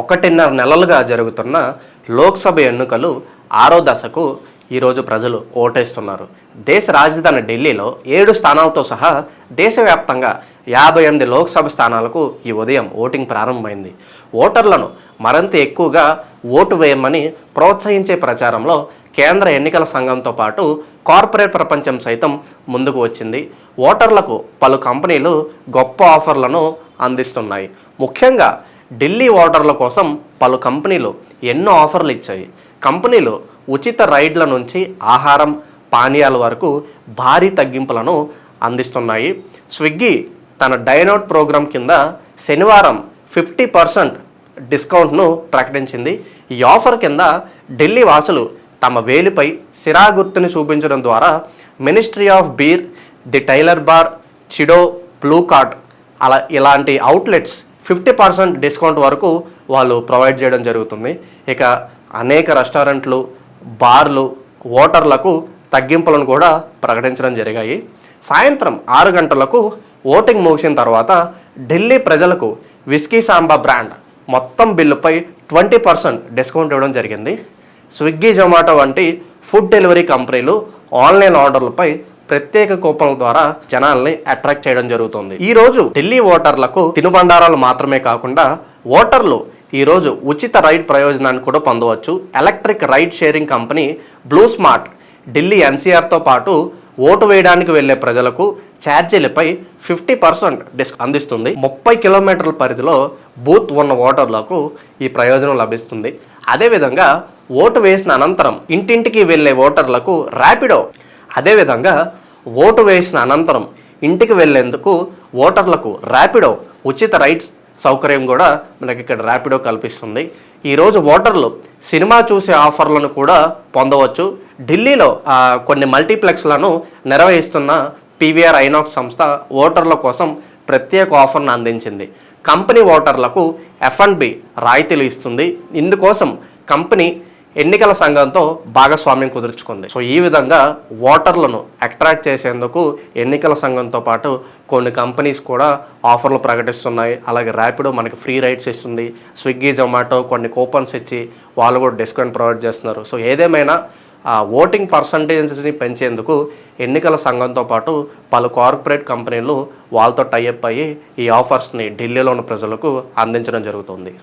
ఒకటిన్నర నెలలుగా జరుగుతున్న లోక్సభ ఎన్నికలు ఆరో దశకు ఈరోజు ప్రజలు ఓటేస్తున్నారు. దేశ రాజధాని ఢిల్లీలో ఏడు స్థానాలతో సహా దేశవ్యాప్తంగా యాభై ఎనిమిది లోక్సభ స్థానాలకు ఈ ఉదయం ఓటింగ్ ప్రారంభమైంది. ఓటర్లను మరింత ఎక్కువగా ఓటు వేయమని ప్రోత్సహించే ప్రచారంలో కేంద్ర ఎన్నికల సంఘంతో పాటు కార్పొరేట్ ప్రపంచం సైతం ముందుకు వచ్చింది. ఓటర్లకు పలు కంపెనీలు గొప్ప ఆఫర్లను అందిస్తున్నాయి. ముఖ్యంగా ఢిల్లీ ఓటర్ల కోసం పలు కంపెనీలు ఎన్నో ఆఫర్లు ఇచ్చాయి. కంపెనీలు ఉచిత రైడ్ల నుంచి ఆహారం పానీయాల వరకు భారీ తగ్గింపులను అందిస్తున్నాయి. స్విగ్గీ తన డైనౌట్ ప్రోగ్రాం కింద శనివారం ఫిఫ్టీ పర్సెంట్ డిస్కౌంట్ను ప్రకటించింది. ఈ ఆఫర్ కింద ఢిల్లీ వాసులు తమ వేలిపై సిరా గుర్తుని చూపించడం ద్వారా ministry of beer the tailor bar Chido blue cart అలా ఇలాంటి అవుట్లెట్స్ ఫిఫ్టీ పర్సెంట్ డిస్కౌంట్ వరకు వాళ్ళు ప్రొవైడ్ చేయడం జరుగుతుంది. ఇక అనేక రెస్టారెంట్లు బార్లు ఓటర్లకు తగ్గింపులను కూడా ప్రకటించడం జరిగాయి. సాయంత్రం ఆరు గంటలకు ఓటింగ్ ముగిసిన తర్వాత ఢిల్లీ ప్రజలకు విస్కీ సాంబా బ్రాండ్ మొత్తం బిల్లుపై ట్వంటీ పర్సెంట్ డిస్కౌంట్ ఇవ్వడం జరిగింది. స్విగ్గీ జొమాటో వంటి ఫుడ్ డెలివరీ కంపెనీలు ఆన్లైన్ ఆర్డర్లపై ప్రత్యేక కూపన్ల ద్వారా జనాల్ని అట్రాక్ట్ చేయడం జరుగుతుంది. ఈ రోజు ఢిల్లీ ఓటర్లకు తినుబండారాలు మాత్రమే కాకుండా ఓటర్లు ఈ రోజు ఉచిత రైడ్ ప్రయోజనాన్ని కూడా పొందవచ్చు. Electric ride sharing company BluSmart Delhi ఎన్సీఆర్తో పాటు ఓటు వేయడానికి వెళ్ళే ప్రజలకు ఛార్జీలపై ఫిఫ్టీ పర్సెంట్ డిస్క్ అందిస్తుంది. ముప్పై కిలోమీటర్ల పరిధిలో బూత్ ఉన్న ఓటర్లకు ఈ ప్రయోజనం లభిస్తుంది. అదేవిధంగా ఓటు వేసిన అనంతరం ఇంటింటికి వెళ్ళే ఓటర్లకు ర్యాపిడో అదేవిధంగా ఓటు వేసిన అనంతరం ఇంటికి వెళ్ళేందుకు ఓటర్లకు ర్యాపిడో ఉచిత రైడ్స్ సౌకర్యం కూడా మనకి ఇక్కడ ర్యాపిడో కల్పిస్తుంది. ఈరోజు ఓటర్లు సినిమా చూసే ఆఫర్లను కూడా పొందవచ్చు. ఢిల్లీలో కొన్ని మల్టీప్లెక్స్లను నిర్వహిస్తున్న పీవీఆర్ ఐనాక్స్ సంస్థ ఓటర్ల కోసం ప్రత్యేక ఆఫర్ను అందించింది. కంపెనీ ఓటర్లకు ఎఫ్ అండ్ బి రాయితీలు ఇస్తుంది. ఇందుకోసం కంపెనీ ఎన్నికల సంఘంతో భాగస్వామ్యం కుదుర్చుకుంది. సో ఈ విధంగా ఓటర్లను అట్రాక్ట్ చేసేందుకు ఎన్నికల సంఘంతో పాటు కొన్ని కంపెనీస్ కూడా ఆఫర్లు ప్రకటిస్తున్నాయి. అలాగే ర్యాపిడో మనకి ఫ్రీ రైడ్స్ ఇస్తుంది. స్విగ్గీ జొమాటో కొన్ని కూపన్స్ ఇచ్చి వాళ్ళు కూడా డిస్కౌంట్ ప్రొవైడ్ చేస్తున్నారు. సో ఏదేమైనా ఆ ఓటింగ్ పర్సంటేజెస్ని పెంచేందుకు ఎన్నికల సంఘంతో పాటు పలు కార్పొరేట్ కంపెనీలు వాళ్ళతో టైఅప్ అయ్యి ఈ ఆఫర్స్ని ఢిల్లీలో ఉన్న ప్రజలకు అందించడం జరుగుతుంది.